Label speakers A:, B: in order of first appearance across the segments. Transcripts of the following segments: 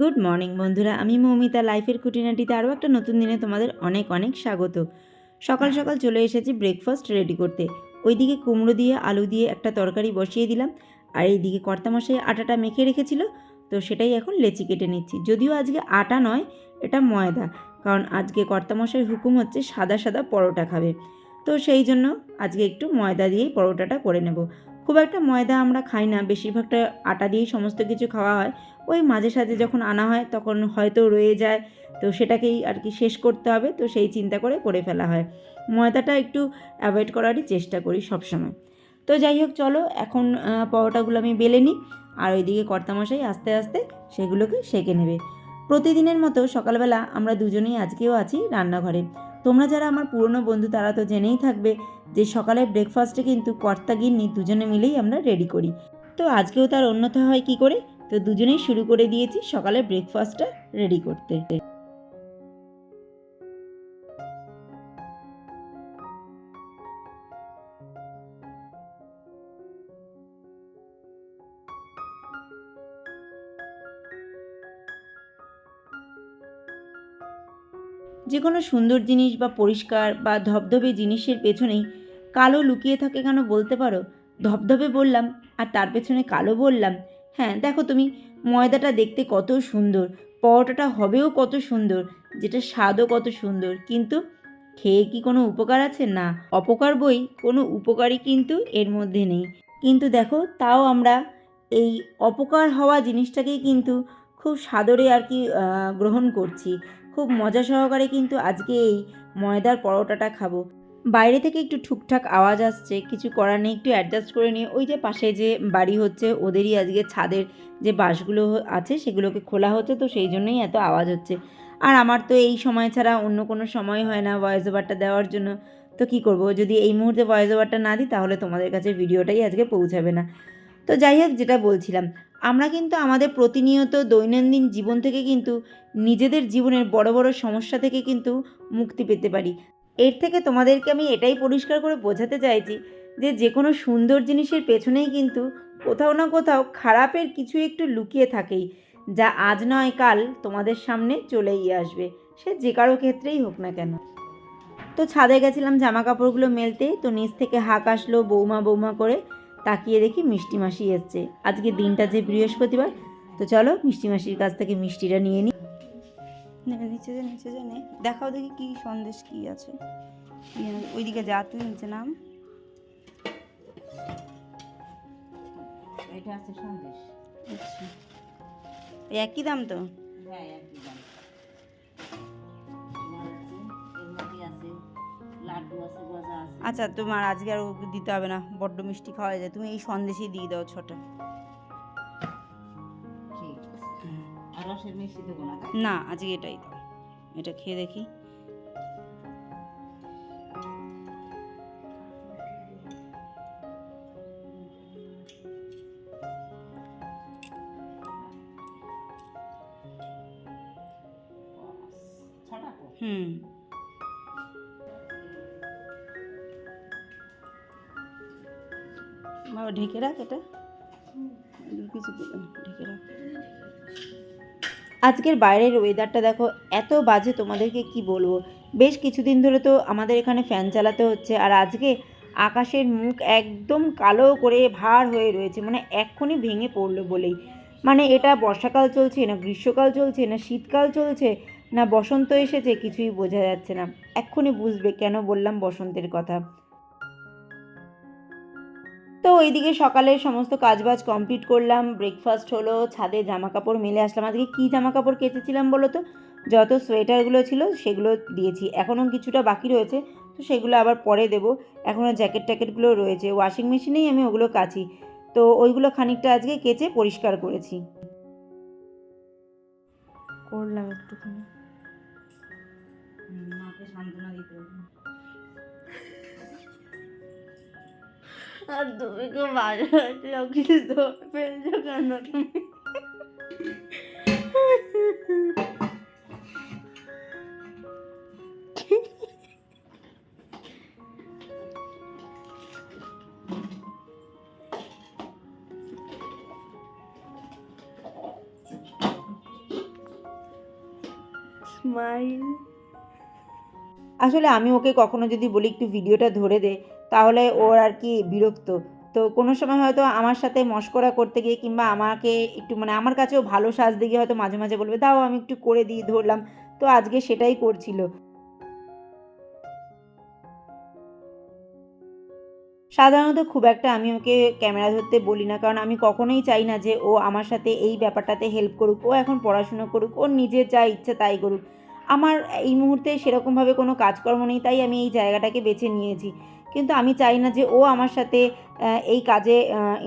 A: Good morning বন্ধুরা, আমি মৌমিতা লাইফের খুঁটিনাটিতে আরও একটা নতুন দিনে তোমাদের অনেক অনেক স্বাগত। সকাল সকাল চলে এসেছি ব্রেকফাস্ট রেডি করতে। ওইদিকে কুমড়ো দিয়ে, আলু দিয়ে একটা তরকারি বসিয়ে দিলাম। আর এইদিকে কর্তামশাই আটাটা মেখে রেখেছিল, তো সেটাই এখন লেচি কেটে নিচ্ছি। যদিও আজকে আটা নয়, এটা ময়দা, কারণ আজকে কর্তামশাই হুকুম হচ্ছে সাদা সাদা পরোটা খাবে। তো সেই জন্য আজকে একটু ময়দা দিয়েই পরোটাটা করে নেব। খুব একটা ময়দা আমরা খাই না, বেশিরভাগটা আটা দিয়েই সমস্ত কিছু খাওয়া হয়। ওই মাঝে সাঝে যখন আনা হয় তখন হয়তো রয়ে যায়, তো সেটাকেই আর কি শেষ করতে হবে, তো সেই চিন্তা করে করে ফেলা হয়। ময়দাটা একটু অ্যাভয়েড করারই চেষ্টা করি সবসময়। তো যাই হোক, চলো এখন পরোটাগুলো আমি বেলে নিই, আর ওইদিকে কর্তামশাই আস্তে আস্তে সেগুলোকে সেঁকে নেবে। প্রতিদিনের মতো সকালবেলা আমরা দুজনেই আজকেও আছি রান্নাঘরে। তোমরা যারা আমার পুরনো বন্ধু তারা তো জেনেই থাকবে যে সকালে ব্রেকফাস্টে কিন্তু কর্তা গিন্নি দুজনে মিলেই আমরা রেডি করি। তো আজকেও তার অন্যথা হয় কি করে? তো দুজনেই শুরু করে দিয়েছি সকালে ব্রেকফাস্টটা রেডি করতে। যে কোনো সুন্দর জিনিস বা পরিষ্কার বা ধবধবে জিনিসের পেছনেই কালো লুকিয়ে থাকে কেন বলতে পারো? ধবধবে বললাম, আর তার পেছনে কালো বললাম? হ্যাঁ দেখো তুমি, ময়দাটা দেখতে কত সুন্দর, পরোটাটা হবেও কত সুন্দর, যেটা স্বাদও কত সুন্দর, কিন্তু খেয়ে কি কোনো উপকার আছে? না, অপকার বই, কোনো উপকারই কিন্তু এর মধ্যে নেই। কিন্তু দেখো, তাও আমরা এই অপকার হওয়া জিনিসটাকেই কিন্তু খুব সাদরে আর কি গ্রহণ করছি। খুব মজা সহকারে কিন্তু আজকে এই ময়দার পরোটাটা খাব। বাইরে থেকে একটু ঠুকঠাক আওয়াজ আসছে, কিছু করার নেই, একটু অ্যাডজাস্ট করে নিয়ে ওই যে পাশে যে বাড়ি হচ্ছে, ওদেরই আজকে ছাদের যে বাঁশগুলো আছে সেগুলোকে খোলা হচ্ছে, তো সেই জন্যই এত আওয়াজ হচ্ছে। আর আমার তো এই সময় ছাড়া অন্য কোনো সময় হয় না ভয়েস ওভারটা দেওয়ার জন্য। তো কি করব, যদি এই মুহূর্তে ভয়েস ওভারটা না দিই, তাহলে তোমাদের কাছে ভিডিওটাই আজকে পৌঁছাবে না। তো যাই হোক, যেটা বলছিলাম, আমরা কিন্তু আমাদের প্রতিনিয়ত দৈনন্দিন জীবন থেকে কিন্তু নিজেদের জীবনের বড় বড় সমস্যা থেকে কিন্তু মুক্তি পেতে পারি। এর থেকে তোমাদেরকে আমি এটাই পরিষ্কার করে বোঝাতে চাইছি যে যে কোনো সুন্দর জিনিসের পেছনেই কিন্তু কোথাও না কোথাও খারাপের কিছু একটু লুকিয়ে থাকেই, যা আজ নয়, কাল তোমাদের সামনে চলেই আসবে। সে যে কারও ক্ষেত্রেই হোক না কেন। তো ছাদে গেছিলাম জামা কাপড়গুলো মেলতে, তো নিচ থেকে হাঁক আসলো বৌমা বৌমা করে, তাকিয়ে দেখি মিষ্টি মাসি এসছে। আজকে দিনটা যে বৃহস্পতিবার, তো চলো মিষ্টি মাসির কাছ থেকে মিষ্টিটা নিয়ে নিই নিচে যে নিচে যে নে। দেখাও দেখি কি সন্দেশ কি আছে? ওইদিকে যা তুই নিচে নাম।
B: এটা আছে সন্দেশ।
A: আচ্ছা। এই একই দাম তো?
B: হ্যাঁ একই দাম।
A: আচ্ছা তোমার আজকে আর দিতে হবে না বড্ড মিষ্টি খাওয়া যায়। তুমি এই সন্দেশই দিয়ে দাও ছটা।
B: ঠিক আছে। না
A: আজকে এটাই দাও এটা খেয়ে দেখি। হুম। বাবা ঢেকে রাখ এটা। কিছু ঢেকে রাখ। আজকের বাইরের ওয়েদারটা দেখো, এত বাজে তোমাদেরকে কি বলব? বেশ কিছুদিন ধরে তো আমাদের এখানে ফ্যান চালাতে হচ্ছে, আর আজকে আকাশের মুখ একদম কালো করে ভার হয়ে রয়েছে মানে এক্ষুনি ভেঙে পড়ল বলেই। মানে এটা বর্ষাকাল চলছে, না গ্রীষ্মকাল চলছে, না শীতকাল চলছে, না বসন্ত এসেছে, কিছুই বোঝা যাচ্ছে না। এক্ষুনি বুঝবে কেন বললাম বসন্তের কথা। তো ওইদিকে সকালে সমস্ত কাজবাজ কমপ্লিট করলাম ব্রেকফাস্ট হলো ছাদে জামা কাপড় মেলে আসলাম। আজকে কী জামা কাপড় কেচেছিলাম বলো তো? যত সোয়েটারগুলো ছিল সেগুলো দিয়েছি। এখনও কিছুটা বাকি রয়েছে তো সেগুলো আবার পরে দেবো। এখনও জ্যাকেট ট্যাকেটগুলো রয়েছে ওয়াশিং মেশিনেই আমি ওগুলো কাচি। তো ওইগুলো খানিকটা আজকে কেচে পরিষ্কার করেছি। করলাম একটুখানি।
B: মাকে সান্ত্বনা দিতে
A: আর তুমি কেন তুমি আসলে আমি ওকে কখনো যদি বলি একটু ভিডিওটা ধরে দে তাহলে ওর আর কি বিরক্ত। তো কোনো সময় হয়তো আমার সাথে মস্করা করতে গিয়ে কিংবা আমাকে একটু মানে আমার কাছেও ভালো সাজতে গিয়ে হয়তো মাঝে মাঝে বলবে, দাও আমি একটু করে দিই, ধরলাম। তো আজকে সেটাই করছিল। সাধারণত খুব একটা আমি ওকে ক্যামেরা ধরতে বলি না, কারণ আমি কখনোই চাই না যে ও আমার সাথে এই ব্যাপারটাতে হেল্প করুক। ও এখন পড়াশুনো করুক, ওর নিজের যা ইচ্ছে তাই করুক। আমার এই মুহূর্তে সেরকমভাবে কোনো কাজকর্ম নেই, তাই আমি এই জায়গাটাকে বেছে নিয়েছি। কিন্তু আমি চাই না যে ও আমার সাথে এই কাজে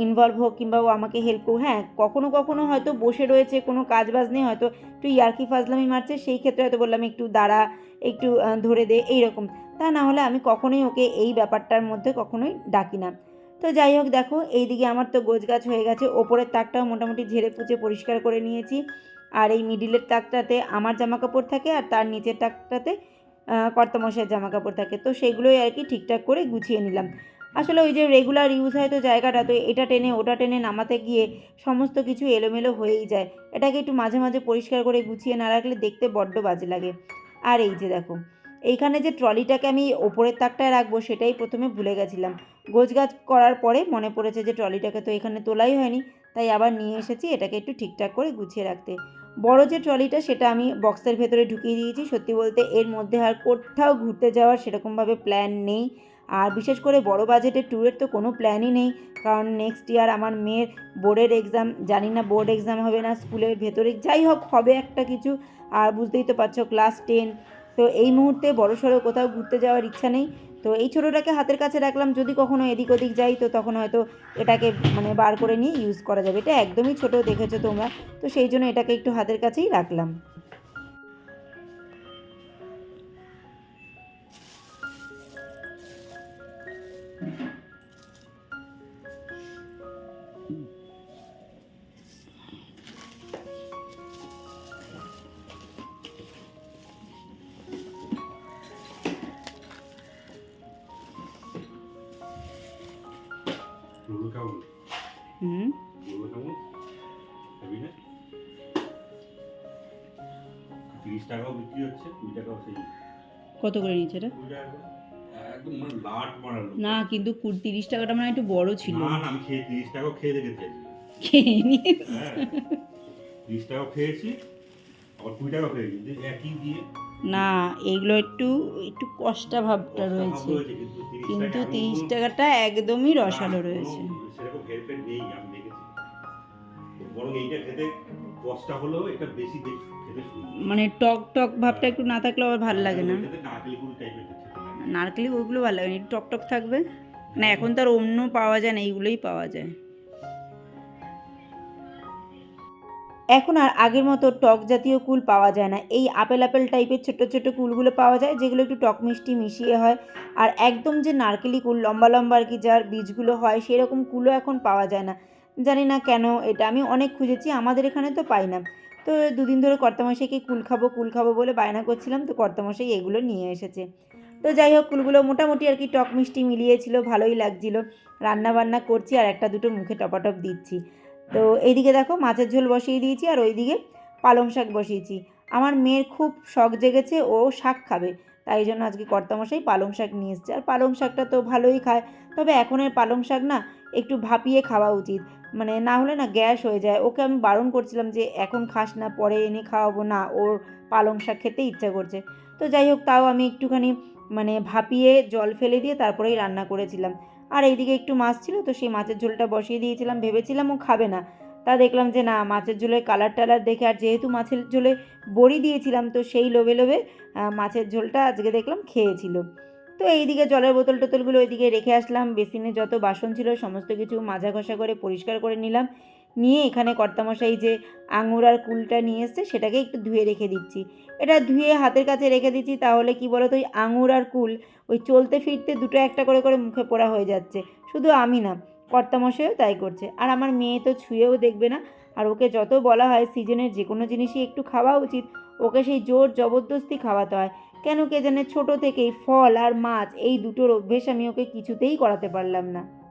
A: ইনভলভ হোক কিংবা ও আমাকে হেল্প করুক। হ্যাঁ কখনো কখনো হয়তো বসে রয়েছে, কোনো কাজ বাজ নেই, হয়তো একটু ইয়ার্কি ফাজলামি মারছে, সেই ক্ষেত্রে হয়তো বললাম একটু দাঁড়া, একটু ধরে দে, এইরকম। তা না হলে আমি কখনোই ওকে এই ব্যাপারটার মধ্যে কখনোই ডাকি না। তো যাই হোক, দেখো, এইদিকে আমার তো গোছগাছ হয়ে গেছে, ওপরের তাকটাও মোটামুটি ঝেড়ে পুচে পরিষ্কার করে নিয়েছি। আর এই মিডিলের তাকটাতে আমার জামা কাপড় থাকে আর তার নিচের তাকটাতে কর্তামশাইয়ের জামা কাপড় থাকে। তো সেগুলোই আর কি ঠিকঠাক করে গুছিয়ে নিলাম। আসলে ওই যে রেগুলার ইউজ হয় তো জায়গাটা, তো এটা টেনে ওটা টেনে নামাতে গিয়ে সমস্ত কিছু এলোমেলো হয়েই যায়। এটাকে একটু মাঝে মাঝে পরিষ্কার করে গুছিয়ে না রাখলে দেখতে বড্ড বাজে লাগে। আর এই যে দেখো, এইখানে যে ট্রলিটাকে আমি ওপরের তাকটায় রাখব সেটাই প্রথমে ভুলে গেছিলাম। গোছগাছ করার পরে মনে পড়েছে যে ট্রলিটাকে তো এখানে তোলাই হয়নি, তাই আবার নিয়ে এসেছি এটাকে একটু ঠিকঠাক করে গুছিয়ে রাখতে। বড় যে ট্রলিটা সেটা আমি বক্সের ভেতরে ঢুকিয়ে দিয়েছি। সত্যি বলতে এর মধ্যে আর কোথাও ঘুরতে যাওয়ার সেরকমভাবে প্ল্যান নেই। আর বিশেষ করে বড় বাজেটের ট্যুরের তো কোনো প্ল্যানই নেই। কারণ নেক্সট ইয়ার আমার মেয়ের বোর্ডের এক্সাম জানি না বোর্ড এক্সাম হবে না, স্কুলের ভেতরে যাই হোক, হবে একটা কিছু। আর বুঝতেই তো পারছ ক্লাস টেন তো এই মুহূর্তে বড় সড়ো কোথাও ঘুরতে যাওয়ার ইচ্ছা নেই। তো এই ছোটোটাকে হাতের কাছে রাখলাম, যদি কখনো এদিক ওদিক যাই, তো তখন হয়তো এটাকে মানে বার করে নিয়ে ইউজ করা যাবে। এটা একদমই ছোট দেখেছ তোমরা, তো সেই জন্য এটাকে একটু হাতের কাছেই রাখলাম।
C: তিরিশ টাকাও বিক্রি হচ্ছে কুড়ি টাকাও সেই
A: কত করে নিচ্ছে এটা?
C: কুড়ি টাকা। একদম মানে লাট মারালো
A: না কিন্তু কুড়ি তিরিশ টাকাটা মানে একটু বড় ছিল।
C: না না আমি খেয়ে তিরিশ টাকাও খেয়ে দেখেছি
A: খেয়ে
C: হ্যাঁ তিরিশ টাকাও খেয়েছি আবার কুড়ি টাকাও খেয়েছি যে একই দিয়ে।
A: না এগুলো একটু একটু কষ্টা ভাবটা রয়েছে।
C: কিন্তু তিরিশ
A: টাকাটা একদমই রসালো রয়েছে।
C: সেরকম হেরফের নেই আমি দেখেছি। বরং এইটা খেতে কষ্টটা হলেও এটা বেশি খেতে
A: মানে টক টক ভাবটা একটু না থাকলে আবার ভালো লাগে না।
C: নারকেলি
A: ওইগুলো ভালো লাগে না? একটু টক টক থাকবে? না এখন তো আর অন্য পাওয়া যায় না এইগুলোই পাওয়া যায়। এখন আর আগের মতো টক জাতীয় কুল পাওয়া যায় না। এই আপেল আপেল টাইপের ছোট ছোট কুলগুলো পাওয়া যায় যেগুলো একটু টক মিষ্টি মিশিয়ে হয়। আর একদম যে নারকেলি কুল লম্বা লম্বা আর কি যার বীজগুলো হয় সেরকম কুলও এখন পাওয়া যায় না। জানি না কেন এটা। আমি অনেক খুঁজেছি, আমাদের এখানে তো পাই না। তো দুদিন ধরে কর্তামশাইকে কুল খাব কুল খাব বলে বায়না করছিলাম, তো কর্তামশাই এগুলো নিয়ে এসেছে। তো যাই হোক, কুলগুলো মোটামুটি আর কি টক মিষ্টি মিলিয়েছিল, ভালোই লাগছিল। রান্না বান্না করছি আর একটা দুটো মুখে টপাটপ দিচ্ছি। তো এইদিকে দেখো মাছের ঝোল বসিয়ে দিয়েছি আর ওইদিকে পালং শাক বসিয়েছি। আমার মেয়ের খুব শখ জেগেছে, ও শাক খাবে। তাই জন্য আজকে কর্তামশাই পালং শাক নিয়ে এসছে। আর পালং শাকটা তো ভালোই খায়, তবে এখন এখনের পালং শাক না একটু ভাপিয়ে খাওয়া উচিত। মানে না হলে না গ্যাস হয়ে যায়। ওকে আমি বারণ করছিলাম যে এখন খাস না, পরে এনে খাওয়াবো। না, ওর পালং শাক খেতে ইচ্ছা করছে। তো যাই হোক, তাও আমি একটুখানি মানে ভাপিয়ে জল ফেলে দিয়ে তারপরেই রান্না করেছিলাম। আর এইদিকে একটু মাছ ছিল, তো সেই মাছের ঝোলটা বসিয়ে দিয়েছিলাম। ভেবেছিলাম ও খাবে না। তা দেখলাম যে না, মাছের ঝোলের কালার টালার দেখে আর যেহেতু মাছের ঝোলে বড়ি দিয়েছিলাম, তো সেই লোভে লোভে মাছের ঝোলটা আজকে দেখলাম খেয়েছিল। তো এইদিকে জলের বোতল টোতলগুলো ওইদিকে রেখে আসলাম, বেসিনে যত বাসন ছিল সমস্ত কিছু মাজা ঘষা করে পরিষ্কার করে নিলাম। নিয়ে এখানে কর্তামশাই যে আঙুর আর কুলটা নিয়ে এসছে, সেটাকে একটু ধুয়ে রেখে দিচ্ছি। এটা ধুয়ে হাতের কাছে রেখে দিচ্ছি, তাহলে কি বলো তো ওই আঙুর আর কুল, ওই চলতে ফিরতে দুটো একটা করে করে মুখে পড়া হয়ে যাচ্ছে। শুধু আমি না কর্তামশাইও তাই করছে। আর আমার মেয়ে তো ছুঁয়েও দেখবে না। আর ওকে যত বলা হয় সিজনের যে কোনো জিনিসই একটু খাওয়া উচিত। ওকে সেই জোর জবরদস্তি খাওয়াতে হয়। কেন কে জানে ছোট থেকেই ফল আর মাছ এই দুটোর অভ্যেস আমি ওকে কিছুতেই করাতে পারলাম না।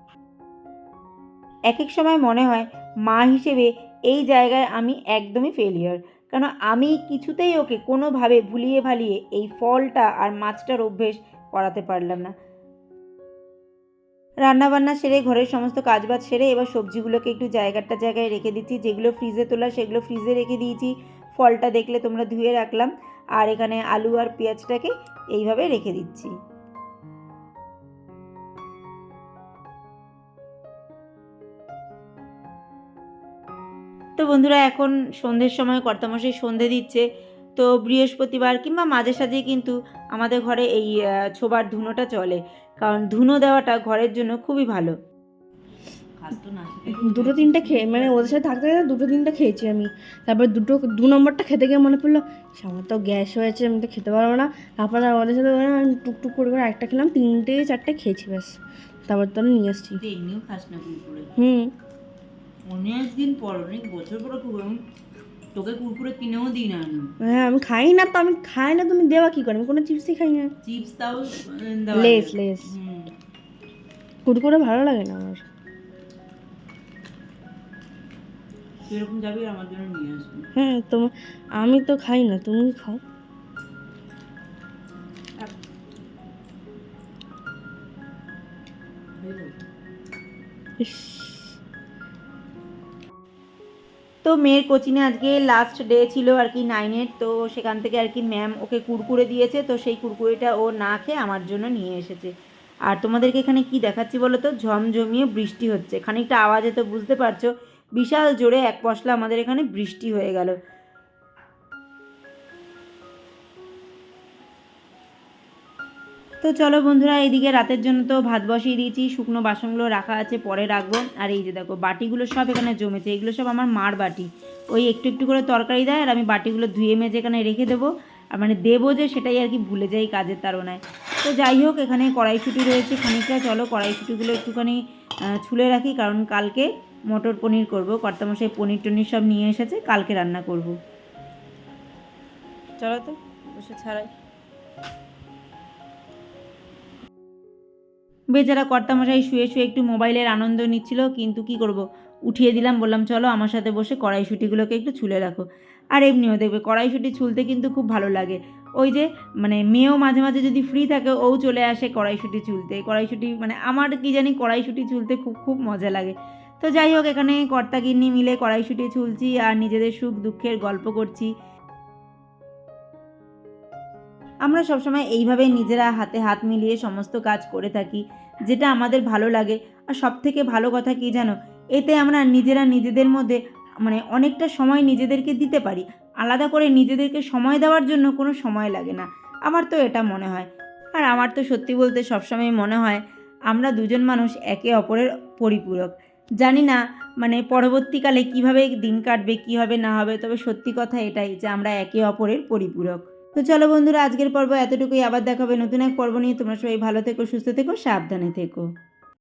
A: এক এক সময় মনে হয়, মা হিসেবে এই জায়গায় আমি একদমই ফেলিয়ার কেন আমি কিছুতেই ওকে কোনোভাবে ভুলিয়ে ভালিয়ে এই ফলটা আর মাছটার অভ্যেস করাতে পারলাম না। রান্নাবান্না সেরে, ঘরের সমস্ত কাজবাজ সেরে, এবার সবজিগুলোকে একটু জায়গাটা জায়গায় রেখে দিচ্ছি। যেগুলো ফ্রিজে তোলা, সেগুলো ফ্রিজে রেখে দিয়েছি। ফলটা দেখলে তোমরা ধুয়ে রাখলাম। আর এখানে আলু আর পেঁয়াজটাকে এইভাবে রেখে দিচ্ছি। তো বন্ধুরা, এখন সন্ধ্যের সময়, কর্তামশাই সন্ধে দিচ্ছে। তো বৃহস্পতিবার কিংবা মাঝে সাঝে কিন্তু আমাদের ঘরে এই ছোবার ধুনোটা চলে। কারণ ধুনো দেওয়াটা ঘরের জন্য খুবই ভালো।
D: দুটো তিনটে খেয়ে মানে ওদের সাথে থাকতে থাকতে দুটো তিনটা খেয়েছি আমি। তারপর দুটো দু নম্বরটা খেতে গিয়ে মনে পড়ল আমার তো গ্যাস হয়েছে আমি তো খেতে পারব না। তারপর আর ওদের সাথে আমি টুকটুক করে করে একটা খেলাম তিনটে চারটে খেয়েছি ব্যাস। তারপর তো আমি নিয়ে এসছি। হুম।
B: অনেক দিন পর অনেক বছর পর তোকে কুরকুরে কিনেও দিই না আমি।
D: হ্যাঁ আমি খাই না তো আমি খাই না তুমি দেওয়া কি করে? আমি কোনো চিপসই খাই না।
B: চিপস তাও
D: লেস লেস। কুরকুরে ভালো লাগে না আমার।
B: এরকম যাবি আমার জন্য নিয়ে আসবি।
D: হ্যাঁ তো আমি তো খাই না তুমি খাও। ইস।
A: তো মেয়ের কোচিংয়ে আজকে লাস্ট ডে ছিল আর কি নাইনের তো সেখান থেকে আর কি ম্যাম ওকে কুরকুরে দিয়েছে, তো সেই কুরকুরেটা ও না খেয়ে আমার জন্য নিয়ে এসেছে। আর তোমাদেরকে এখানে কি দেখাচ্ছি বলো তো? ঝমঝমিয়ে বৃষ্টি হচ্ছে। খানিকটা আওয়াজে তো বুঝতে পারছ, বিশাল জোরে এক পশলা আমাদের এখানে বৃষ্টি হয়ে গেল। তো চলো বন্ধুরা এইদিকে রাতের জন্য তো ভাত বসিয়ে দিয়েছি, শুকনো বাসনগুলো রাখা আছে, পরে রাখব। আর এই যে দেখো, বাটিগুলো সব এখানে জমেছে, এগুলো সব আমার মার বাটি। ওই একটু একটু করে তরকারি দেয়, আর আমি বাটিগুলো ধুয়ে মেজে এখানে রেখে দেবো। আর মানে দেবো যে, সেটাই আর কি ভুলে যাই কাজের তাড়নায়। তো যাই হোক, এখানে কড়াইশুটি রয়েছে খানিকটা। চলো কড়াইশুটিগুলো একটুখানি ছুলে রাখি, কারণ কালকে মটর পনির করব। কর্তামশাই পনির টনির সব নিয়ে এসেছে, কালকে রান্না করব। চলো তো, বসে ছাড়াই। বেচারা কর্তামশাই শুয়ে শুয়ে একটু মোবাইলের আনন্দ নিচ্ছিল, কিন্তু কি করব? উঠিয়ে দিলাম, বললাম, চলো আমার সাথে বসে কড়াইশুটিগুলোকে একটু ছুলে রাখো। আর এমনিও দেখবে কড়াইশুটি ছুলতে কিন্তু খুব ভালো লাগে। ওই যে মানে মেয়েও মাঝে মাঝে যদি ফ্রি থাকে, ও চলে আসে কড়াইশুটি চুলতে কড়াইশুটি মানে আমার কি জানি কড়াইশুটি চুলতে খুব খুব মজা লাগে। তো যাই হোক, এখানে কর্তাগিন্নি মিলে কড়াইশুটি চুলছি আর নিজেদের সুখ দুঃখের গল্প করছি। আমরা সবসময় এইভাবে নিজেরা হাতে হাত মিলিয়ে সমস্ত কাজ করে থাকি, যেটা আমাদের ভালো লাগে। আর সব থেকে ভালো কথা কি জানো? এতে আমরা নিজেরা নিজেদের মধ্যে মানে অনেকটা সময় নিজেদেরকে দিতে পারি। আলাদা করে নিজেদেরকে সময় দেওয়ার জন্য কোনো সময় লাগে না। আমার তো এটা মনে হয়। আর আমার তো সত্যি বলতে সবসময় মনে হয়, আমরা দুজন মানুষ একে অপরের পরিপূরক। জানি না মানে পরবর্তীকালে কীভাবে দিন কাটবে, কী হবে, না হবে, তবে সত্যি কথা এটাই যে আমরা একে অপরের পরিপূরক। তো চলো বন্ধুরা, আজকের পর্ব এতটুকুই। আবার দেখাবে নতুন এক পর্ব নিয়ে। তোমরা সবাই ভালো থেকো, সুস্থ থেকো, সাবধানে থেকো।